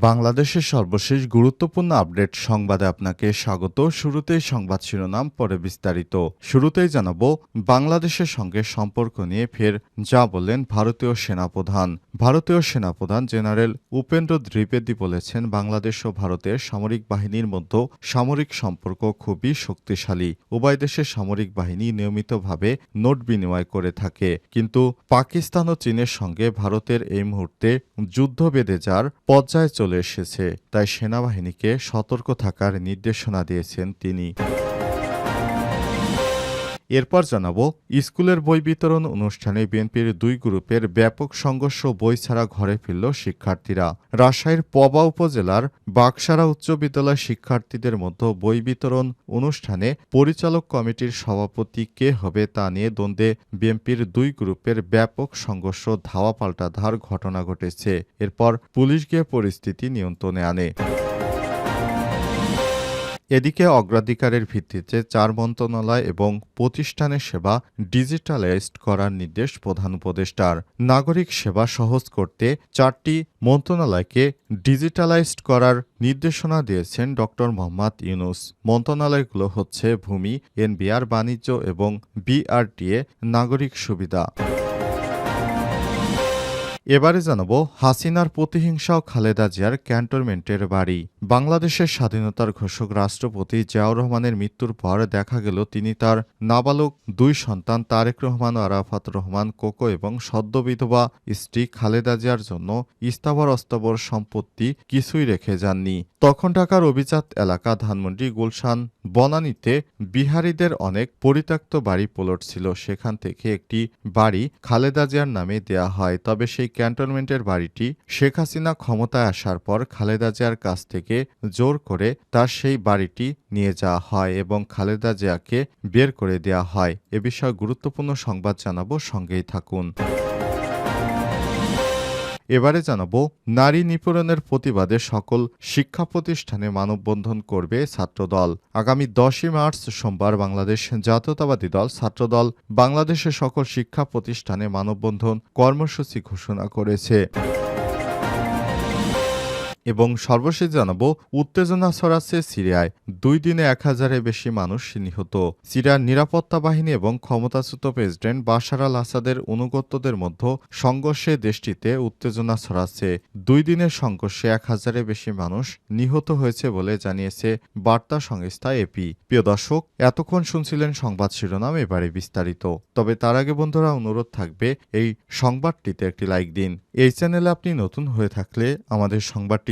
বাংলাদেশের সর্বশেষ গুরুত্বপূর্ণ আপডেট সংবাদে আপনাকে স্বাগত। শুরুতেই সংবাদ শিরোনাম, পরে বিস্তারিত। শুরুতেই জানাব, বাংলাদেশের সঙ্গে সম্পর্ক নিয়ে ফের যা বললেন ভারতীয় সেনাপ্রধান। ভারতীয় সেনাপ্রধান জেনারেল উপেন্দ্র দ্বিবেদী বলেছেন, বাংলাদেশ ও ভারতের সামরিক বাহিনীর মধ্যে সামরিক সম্পর্ক খুবই শক্তিশালী। উভয় দেশের সামরিক বাহিনী নিয়মিতভাবে নোট বিনিময় করে থাকে। কিন্তু পাকিস্তান ও চীনের সঙ্গে ভারতের এই মুহূর্তে যুদ্ধ বেঁধে যার পর্যায়ে চলে এসেছে তাই সেনাবাহিনীকে সতর্ক থাকার নির্দেশনা দিয়েছেন তিনি। এরপর জানাব, স্কুলের বই বিতরণ অনুষ্ঠানে বিএনপির দুই গ্রুপের ব্যাপক সংঘর্ষ বই ছাড়া ঘরে ফিরল শিক্ষার্থীরা। রাজশাহীর পবা উপজেলার বাকসারা উচ্চ বিদ্যালয় শিক্ষার্থীদের মধ্যে বই বিতরণ অনুষ্ঠানে পরিচালক কমিটির সভাপতি কে হবে তা নিয়ে দ্বন্দ্বে বিএনপির দুই গ্রুপের ব্যাপক সংঘর্ষ ধাওয়া পাল্টাধার ঘটনা ঘটেছে। এরপর পুলিশ গিয়ে পরিস্থিতি নিয়ন্ত্রণে আনে। এদিকে অগ্রাধিকারের ভিত্তিতে চার মন্ত্রণালয় এবং প্রতিষ্ঠানের সেবা ডিজিটালাইজড করার নির্দেশ প্রধান উপদেষ্টার। নাগরিক সেবা সহজ করতে চারটি মন্ত্রণালয়কে ডিজিটালাইজড করার নির্দেশনা দিয়েছেন ড. মোহাম্মদ ইউনুস। মন্ত্রণালয়গুলো হচ্ছে ভূমি, এনবিআর, বাণিজ্য এবং বিআরটিএ নাগরিক সুবিধা। এবারে জানাব হাসিনার প্রতিহিংসা ও খালেদা জিয়ার ক্যান্টনমেন্টের বাড়ি। বাংলাদেশের স্বাধীনতার ঘোষক রাষ্ট্রপতি জিয়াউর রহমানের মৃত্যুর পর দেখা গেল তিনি তার নাবালক দুই সন্তান তারেক রহমান আরাফাত রহমান, কোকো এবং সদ্য বিধবা স্ত্রী খালেদা জিয়ার জন্য স্থাবর অস্থাবর সম্পত্তি কিছুই রেখে যাননি। তখন ঢাকার অভিজাত এলাকা ধানমন্ডি গুলশান বনানীতে বিহারীদের অনেক পরিত্যক্ত বাড়ি প্লট ছিল। সেখান থেকে একটি বাড়ি খালেদা জিয়ার নামে দেয়া হয়। তবে সেই ক্যান্টনমেন্টের বাড়িটি শেখ হাসিনা ক্ষমতায় আসার পর খালেদা জিয়ার কাছ থেকে জোর করে তার সেই বাড়িটি নিয়ে যাওয়া হয় এবং খালেদা জিয়াকে বের করে দেওয়া হয়। এ বিষয়ে গুরুত্বপূর্ণ সংবাদ জানাব, সঙ্গেই থাকুন। এবারে জানাব, নারী নিপীড়নের প্রতিবাদে সকল শিক্ষা প্রতিষ্ঠানে মানববন্ধন করবে ছাত্রদল। আগামী দশই মার্চ সোমবার বাংলাদেশ জাতীয়তাবাদী দল, ছাত্রদল, বাংলাদেশের সকল শিক্ষা প্রতিষ্ঠানে মানববন্ধন কর্মসূচি ঘোষণা করেছে। এবং সর্বশেষ জানাব, উত্তেজনা ছড়াচ্ছে সিরিয়ায়। দুই দিনে এক হাজারের বেশি মানুষ নিহত। সিরিয়ার নিরাপত্তা বাহিনী এবং ক্ষমতাচ্যুত প্রেসিডেন্ট বাশার আল আসাদের অনুগত্যদের মধ্যে সংঘর্ষে দেশটিতে উত্তেজনা ছড়াচ্ছে। দুই দিনের সংঘর্ষে এক হাজারের বেশি মানুষ নিহত হয়েছে বলে জানিয়েছে বার্তা সংস্থা এপি প্রিয় দর্শক, এতক্ষণ শুনছিলেন সংবাদ শিরোনাম, এবারে বিস্তারিত। তবে তার আগে বন্ধুরা, অনুরোধ থাকবে এই সংবাদটিতে একটি লাইক দিন। এই চ্যানেলে আপনি নতুন হয়ে থাকলে আমাদের সংবাদটি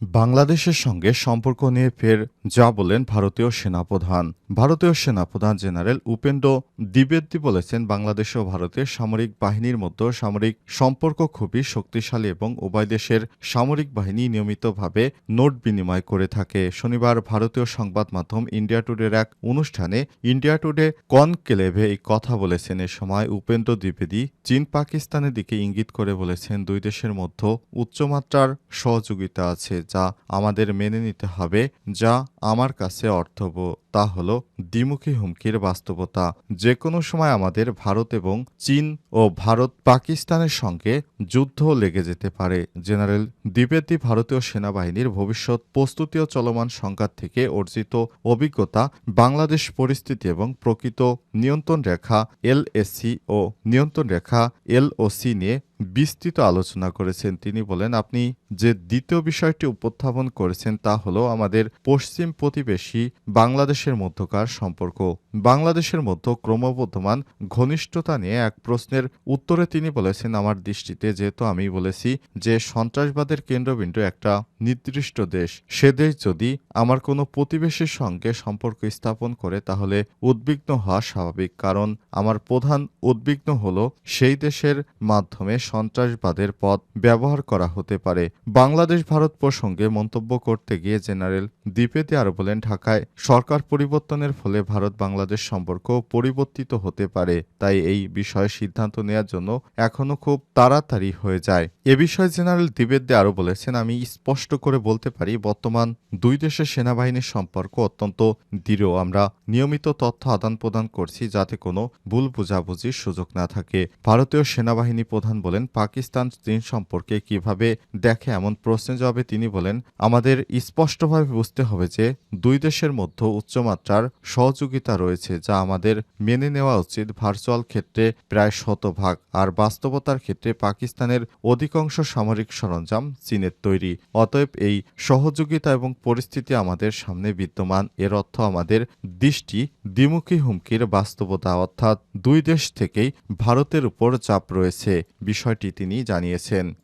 বাংলাদেশের সঙ্গে সম্পর্ক নিয়ে ফের যা বলেন ভারতীয় সেনাপ্রধান। ভারতীয় সেনাপ্রধান জেনারেল উপেন্দ্র দ্বিবেদী বলেছেন, বাংলাদেশ ও ভারতের সামরিক বাহিনীর মধ্যে সামরিক সম্পর্ক খুবই শক্তিশালী এবং উভয় দেশের সামরিক বাহিনী নিয়মিতভাবে নোট বিনিময় করে থাকে। শনিবার ভারতীয় সংবাদ মাধ্যম ইন্ডিয়া টুডের এক অনুষ্ঠানে ইন্ডিয়া টুডে কনক্লেভে এই কথা বলেছেন। এ সময় উপেন্দ্র দ্বিবেদী চীন পাকিস্তানের দিকে ইঙ্গিত করে বলেছেন, দুই দেশের মধ্যে উচ্চমাত্রার সহযোগিতা আছে যা আমাদের মেনে নিতে হবে, যা আমার কাছে অর্থব। তা হল দ্বিমুখী হুমকির বাস্তবতা। যে কোনো সময় আমাদের ভারত এবং চীন ও ভারত পাকিস্তানের সঙ্গে যুদ্ধ লেগে যেতে পারে। জেনারেল দ্বিবেদী ভারতীয় সেনাবাহিনীর ভবিষ্যৎ প্রস্তুতি ও চলমান সংঘাত থেকে অর্জিত অভিজ্ঞতা, বাংলাদেশ পরিস্থিতি এবং প্রকৃত নিয়ন্ত্রণ রেখা এলএসসি ও নিয়ন্ত্রণ রেখা এলওসি নিয়ে বিস্তৃত আলোচনা করেছেন। তিনি বলেন, আপনি যে দ্বিতীয় বিষয়টি উপস্থাপন করেছেন তা হলো আমাদের পশ্চিম প্রতিবেশী বাংলাদেশের মধ্যকার সম্পর্ক। বাংলাদেশের মধ্যে ক্রমবর্ধমান ঘনিষ্ঠতা নিয়ে এক প্রশ্নের উত্তরে তিনি বলেছেন, আমার দৃষ্টিতে যেহেতু আমি বলেছি যে সন্ত্রাসবাদের কেন্দ্রবিন্দু একটা নির্দিষ্ট দেশ, সে দেশ যদি আমার কোনো প্রতিবেশীর সঙ্গে সম্পর্ক স্থাপন করে তাহলে উদ্বিগ্ন হওয়া স্বাভাবিক। কারণ আমার প্রধান উদ্বিগ্ন হল সেই দেশের মাধ্যমে সন্ত্রাসবাদের পথ ব্যবহার করা হতে পারে। বাংলাদেশ ভারত প্রসঙ্গে মন্তব্য করতে গিয়ে জেনারেল দ্বিবেদী আরও বলেন, ঢাকায় সরকার পরিবর্তনের ফলে ভারত বাংলাদেশ সম্পর্ক পরিবর্তিত হতে পারে, তাই এই বিষয়ে সিদ্ধান্ত নেওয়ার জন্য এখনও খুব তাড়াতাড়ি হয়ে যায়। এ বিষয়ে জেনারেল দ্বিবেদী আরও বলেছেন, আমি স্পষ্ট করে বলতে পারি, বর্তমান দুই দেশের সেনাবাহিনীর সম্পর্ক অত্যন্ত দৃঢ়। আমরা নিয়মিত তথ্য আদান প্রদান করছি যাতে কোনো ভুল বোঝাবুঝির সুযোগ না থাকে। ভারতীয় সেনাবাহিনী প্রধান বলেন, পাকিস্তান চীন সম্পর্কে কীভাবে দেখে এমন প্রশ্নের জবাবে তিনি বলেন, আমাদের স্পষ্টভাবে বুঝতে হবে যে দুই দেশের মধ্যে উচ্চমাত্রার সহযোগিতা রয়েছে। যা আমাদের মেনে নেওয়া উচিত ভার্চুয়াল ক্ষেত্রে প্রায় শতভাগ আর বাস্তবতার ক্ষেত্রে পাকিস্তানের অধিকাংশ সামরিক সরঞ্জাম চীনের তৈরি। অতএব এই সহযোগিতা এবং পরিস্থিতি আমাদের সামনে বিদ্যমান। এর অর্থ আমাদের দৃষ্টি দ্বিমুখী হুমকির বাস্তবতা, অর্থাৎ দুই দেশ থেকেই ভারতের উপর চাপ রয়েছে, বিষয়টি তিনি জানিয়েছেন।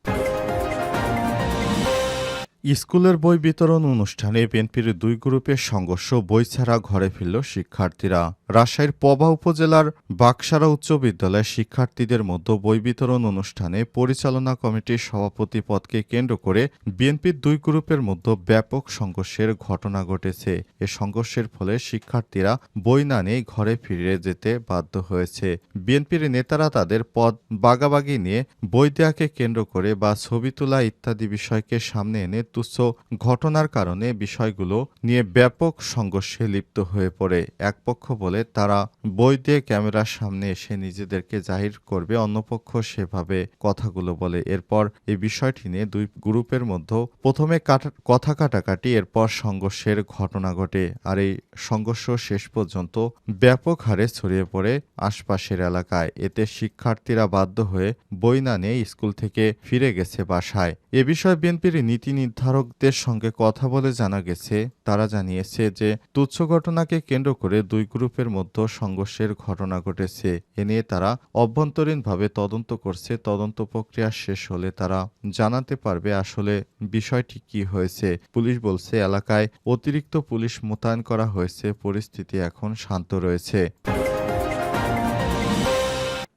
স্কুলের বই বিতরণ অনুষ্ঠানে বিএনপির দুই গ্রুপের সংঘর্ষ বই ছাড়া ঘরে ফিরল শিক্ষার্থীরা। রাজশাহীর পবা উপজেলার বাকসারা উচ্চ বিদ্যালয়ের শিক্ষার্থীদের মধ্যে বই বিতরণ অনুষ্ঠানে পরিচালনা কমিটির সভাপতি পদকে কেন্দ্র করে বিএনপির দুই গ্রুপের মধ্যে ব্যাপক সংঘর্ষের ঘটনা ঘটেছে। এ সংঘর্ষের ফলে শিক্ষার্থীরা বই না নিয়ে ঘরে ফিরে যেতে বাধ্য হয়েছে। বিএনপির নেতারা তাদের পদ বাগাবাগি নিয়ে বই দেয়াকে কেন্দ্র করে বা ছবি তোলা ইত্যাদি বিষয়কে সামনে এনে তুচ্ছ ঘটনার কারণে বিষয়গুলো নিয়ে ব্যাপক সংঘর্ষে লিপ্ত হয়ে পড়ে। এক পক্ষ বলে, তারা বই দিয়ে ক্যামেরার সামনে এসে নিজেদেরকে জাহির করবে অন্যপক্ষ সেভাবে কথাগুলো বলে। এরপর এই বিষয়টি নিয়ে দুই গ্রুপের মধ্যে প্রথমে কথা কাটাকাটি, এরপর সংঘর্ষের ঘটনা ঘটে আর এই সংঘর্ষ শেষ পর্যন্ত ব্যাপক হারে ছড়িয়ে পড়ে আশপাশের এলাকায়। এতে শিক্ষার্থীরা বাধ্য হয়ে বই না নিয়ে স্কুল থেকে ফিরে গেছে বাসায়। এ বিষয়ে বিএনপির নীতি নির্ধারকদের সঙ্গে কথা বলে জানা গেছে, তারা জানিয়েছে যে তুচ্ছ ঘটনাকে কেন্দ্র করে দুই গ্রুপের মধ্যে সংঘর্ষের ঘটনা ঘটেছে। এ নিয়ে তারা অভ্যন্তরীণভাবে তদন্ত করছে। তদন্ত প্রক্রিয়া শেষ হলে তারা জানাতে পারবে আসলে বিষয়টি কি হয়েছে। পুলিশ বলছে, এলাকায় অতিরিক্ত পুলিশ মোতায়েন করা হয়েছে। পরিস্থিতি এখন শান্ত রয়েছে।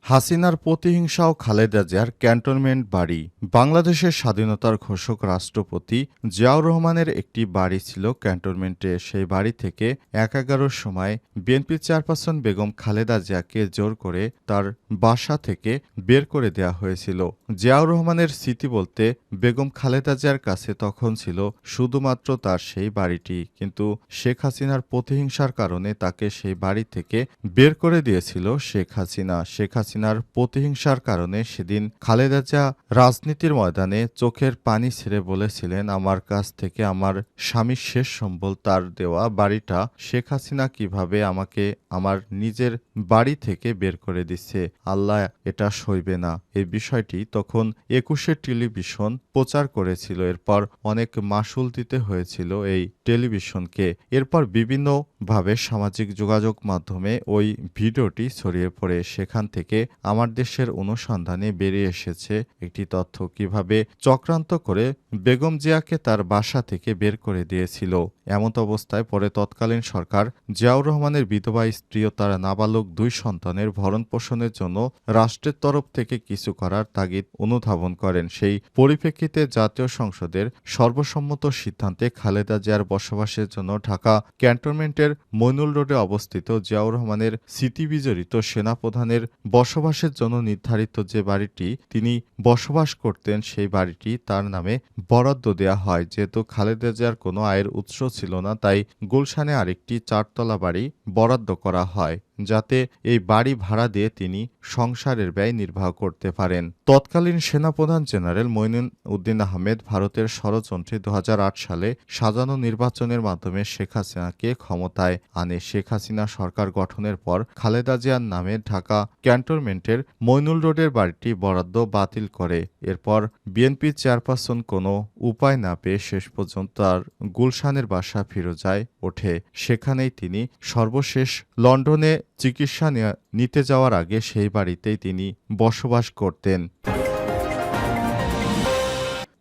হাসিনার প্রতিহিংসা ও খালেদা জিয়ার ক্যান্টনমেন্ট বাড়ি। বাংলাদেশের স্বাধীনতার ঘোষক রাষ্ট্রপতি জিয়াউর রহমানের একটি বাড়ি ছিল ক্যান্টনমেন্টে। সেই বাড়ি থেকে এক এগারোর সময় বিএনপি চেয়ারপারসন বেগম খালেদা জিয়াকে জোর করে তার বাসা থেকে বের করে দেওয়া হয়েছিল। জিয়াউর রহমানের স্মৃতি বলতে বেগম খালেদা জিয়ার কাছে তখন ছিল শুধুমাত্র তার সেই বাড়িটি। কিন্তু শেখ হাসিনার প্রতিহিংসার কারণে তাকে সেই বাড়ি থেকে বের করে দিয়েছিল শেখ হাসিনা। শেখ হাসিনার প্রতিহিংসার কারণে সেদিন খালেদা জিয়া রাজনীতির ময়দানে চোখের পানি ছেড়ে বলেছিলেন, আমার কাছ থেকে আমার স্বামীর শেষ সম্বল তার দেওয়া বাড়িটা শেখ হাসিনা কীভাবে আমাকে আমার নিজের বাড়ি থেকে বের করে দিচ্ছে? আল্লাহ এটা সইবে না। এই বিষয়টি তখন একুশে টেলিভিশন প্রচার করেছিল। এরপর অনেক মাসুল দিতে হয়েছিল এই টেলিভিশনকে। এরপর বিভিন্নভাবে সামাজিক যোগাযোগ মাধ্যমে ওই ভিডিওটি ছড়িয়ে পড়ে। সেখান থেকে আমার দেশের অনুসন্ধানে বেরিয়ে এসেছে একটি তথ্য কীভাবে চক্রান্ত করে বেগম জিয়াকে তার বাসা থেকে বের করে দিয়েছিল। এমত অবস্থায় পরে তৎকালীন সরকার জিয়াউর রহমানের বিধবা স্ত্রী ও তার নাবালক দুই সন্তানের ভরণ পোষণের জন্য রাষ্ট্রের তরফ থেকে কিছু করার তাগিদ অনুধাবন করেন। সেই পরিপ্রেক্ষিতে জাতীয় সংসদের সর্বসম্মত সিদ্ধান্তে খালেদা জিয়ার বসবাসের জন্য ঢাকা ক্যান্টনমেন্টের মইনুল রোডে অবস্থিত জিয়াউর রহমানের স্মৃতিবিজড়িত সেনাপ্রধানের বসবাসের জন্য নির্ধারিত যে বাড়িটি তিনি বসবাস করতেন, সেই বাড়িটি তার নামে বরাদ্দ দেয়া হয়। যেহেতু খালেদা জিয়ার কোনো আয়ের উৎস ছিল না, তাই গুলশানে আরেকটি চারতলা বাড়ি বরাদ্দ করা হয়। যাতে এই বাড়ি ভাড়া দিয়ে তিনি সংসারের ব্যয় নির্বাহ করতে পারেন। তৎকালীন সেনাপ্রধান জেনারেল মইনুন উদ্দিন আহমেদ ভারতের ষড়যন্ত্রে দু হাজার আট সালে সাজানো নির্বাচনের মাধ্যমে শেখ হাসিনাকে ক্ষমতায় আনে। শেখ হাসিনা সরকার গঠনের পর খালেদা জিয়ার নামে ঢাকা ক্যান্টনমেন্টের মইনুল রোডের বাড়িটি বরাদ্দ বাতিল করে। এরপর বিএনপি চেয়ারপারসন কোনো উপায় না পেয়ে শেষ পর্যন্ত তার গুলশানের বাসা ফিরে যায় ওঠে। সেখানেই তিনি সর্বশেষ লন্ডনে চিকিৎসা নিতে যাওয়ার আগে সেই বাড়িতেই তিনি বসবাস করতেন।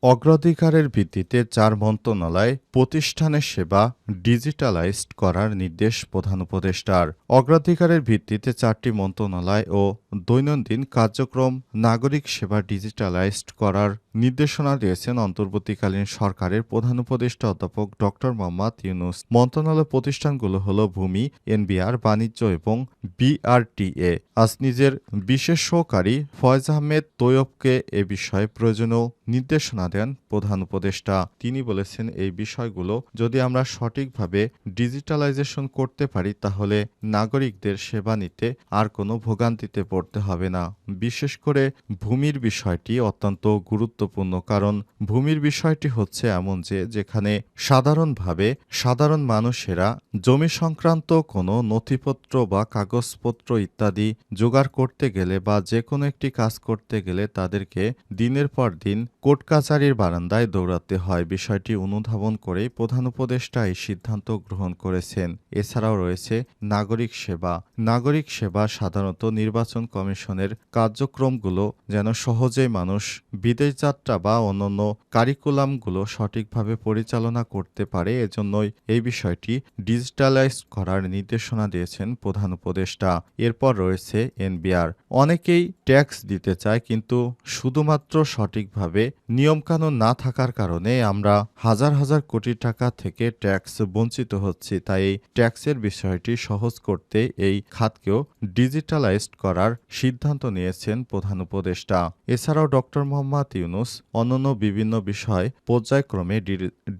অগ্রাধিকারের ভিত্তিতে চার মন্ত্রণালয় প্রতিষ্ঠানের সেবা ডিজিটালাইজড করার নির্দেশ প্রধান উপদেষ্টার। অগ্রাধিকারের ভিত্তিতে চারটি মন্ত্রণালয় ও দৈনন্দিন কার্যক্রম নাগরিক সেবা ডিজিটালাইজড করার নির্দেশনা দিয়েছেন অন্তর্বর্তীকালীন সরকারের প্রধান উপদেষ্টা অধ্যাপক ড মোহাম্মদ ইউনুস। মন্ত্রণালয় প্রতিষ্ঠানগুলো হল ভূমি, এনবিআর, বাণিজ্য এবং বিআরটিএ। আজ নিজের বিশেষ সহকারী ফয়েজ আহমেদ তৈয়বকে এ বিষয়ে প্রয়োজনীয় নির্দেশনা দেন প্রধান উপদেষ্টা। তিনি বলেছেন, এই বিষয়গুলো যদি আমরা সঠিকভাবে ডিজিটালাইজেশন করতে পারি, তাহলে নাগরিকদের সেবা নিতে আর কোনো ভোগান্তিতে পড়তে হবে না। বিশেষ করে ভূমির বিষয়টি অত্যন্ত গুরুত্বপূর্ণ, কারণ ভূমির বিষয়টি হচ্ছে এমন যে, যেখানে সাধারণভাবে সাধারণ মানুষেরা জমি সংক্রান্ত কোনো নথিপত্র বা কাগজপত্র ইত্যাদি জোগাড় করতে গেলে বা যে কোনো একটি কাজ করতে গেলে তাদেরকে দিনের পর দিন কোর্ট কাচারির বারান্দায় দৌড়াতে হয়। বিষয়টি অনুধাবন করেই প্রধান উপদেষ্টা এই সিদ্ধান্ত গ্রহণ করেছেন। এছাড়াও রয়েছে নাগরিক সেবা। নাগরিক সেবা সাধারণত নির্বাচন কমিশনের কার্যক্রমগুলো যেন সহজেই মানুষ বিদেশ যাত্রা বা অন্যান্য কারিকুলামগুলো সঠিকভাবে পরিচালনা করতে পারে, এজন্যই এই বিষয়টি ডিজিটালাইজ করার নির্দেশনা দিয়েছেন প্রধান উপদেষ্টা। এরপর রয়েছে এনবিআর। অনেকেই ট্যাক্স দিতে চায়, কিন্তু শুধুমাত্র সঠিকভাবে নিয়মকানুন না থাকার কারণে আমরা হাজার হাজার কোটি টাকা থেকে ট্যাক্স বঞ্চিত হচ্ছে, তাই এই ট্যাক্সের বিষয়টি সহজ করতে এই খাতকেও ডিজিটালাইজড করার সিদ্ধান্ত নিয়েছেন প্রধান উপদেষ্টা। এছাড়াও ডক্টর মোহাম্মদ ইউনুস অন্যান্য বিভিন্ন বিষয় পর্যায়ক্রমে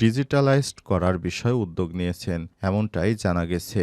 ডিজিটালাইজড করার বিষয়ে উদ্যোগ নিয়েছেন, এমনটাই জানা গেছে।